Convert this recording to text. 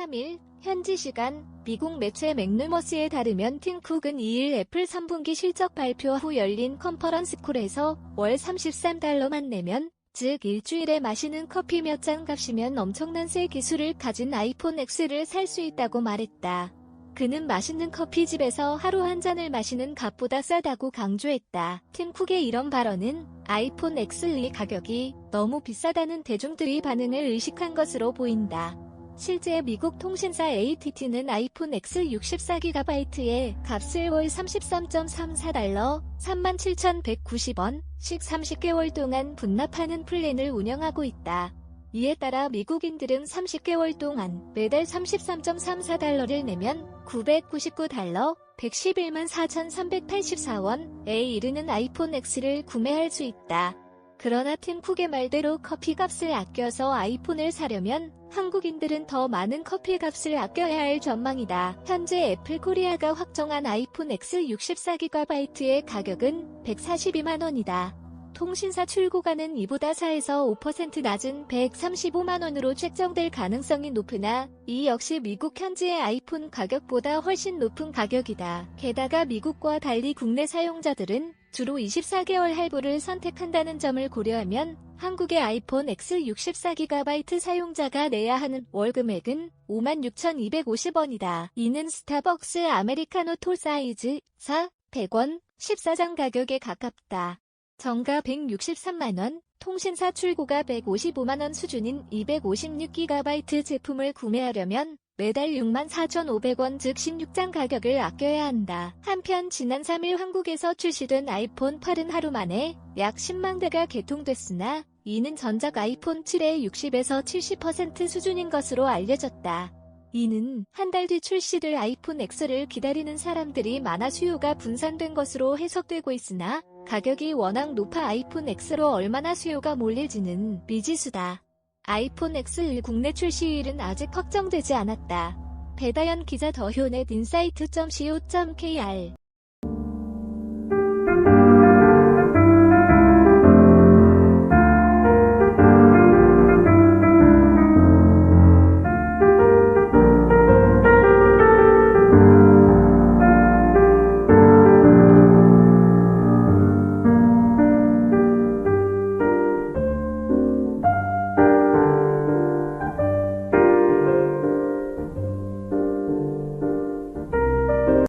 3일 현지 시간 미국 매체 맥누머스에 따르면 팀 쿡은 2일 애플 3분기 실적 발표 후 열린 컨퍼런스 콜에서 월 33달러만 내면 즉 일주일에 마시는 커피 몇 잔 값이면 엄청난 새 기술을 가진 아이폰 X를 살 수 있다고 말했다. 그는 맛있는 커피집에서 하루 한 잔을 마시는 값보다 싸다고 강조했다. 팀 쿡의 이런 발언은 아이폰 X2 가격이 너무 비싸다는 대중들의 반응을 의식한 것으로 보인다. 실제 미국 통신사 ATT는 아이폰 X 64GB의 값을 월 33.34달러, 37,190원씩 30개월 동안 분납하는 플랜을 운영하고 있다. 이에 따라 미국인들은 30개월 동안 매달 33.34달러를 내면 999달러, 111만 4,384원에 이르는 아이폰 X를 구매할 수 있다. 그러나 팀 쿡의 말대로 커피값을 아껴서 아이폰을 사려면 한국인들은 더 많은 커피값을 아껴야 할 전망이다. 현재 애플 코리아가 확정한 아이폰 X 64GB의 가격은 142만 원이다. 통신사 출고가는 이보다 4에서 5% 낮은 135만 원으로 책정될 가능성이 높으나 이 역시 미국 현지의 아이폰 가격보다 훨씬 높은 가격이다. 게다가 미국과 달리 국내 사용자들은 주로 24개월 할부를 선택한다는 점을 고려하면 한국의 아이폰 X 64GB 사용자가 내야 하는 월 금액은 56,250원이다. 이는 스타벅스 아메리카노 톨 사이즈 4, 100원, 14장 가격에 가깝다. 정가 163만원, 통신사 출고가 155만원 수준인 256GB 제품을 구매하려면 매달 64,500원 즉 16장 가격을 아껴야 한다. 한편 지난 3일 한국에서 출시된 아이폰 8은 하루 만에 약 10만 대가 개통됐으나 이는 전작 아이폰 7의 60에서 70% 수준인 것으로 알려졌다. 이는 한 달 뒤 출시될 아이폰 X를 기다리는 사람들이 많아 수요가 분산된 것으로 해석되고 있으나 가격이 워낙 높아 아이폰 X로 얼마나 수요가 몰릴지는 미지수다. 아이폰 X1 국내 출시일은 아직 확정되지 않았다. 배다연 기자 더효넷 인사이트.co.kr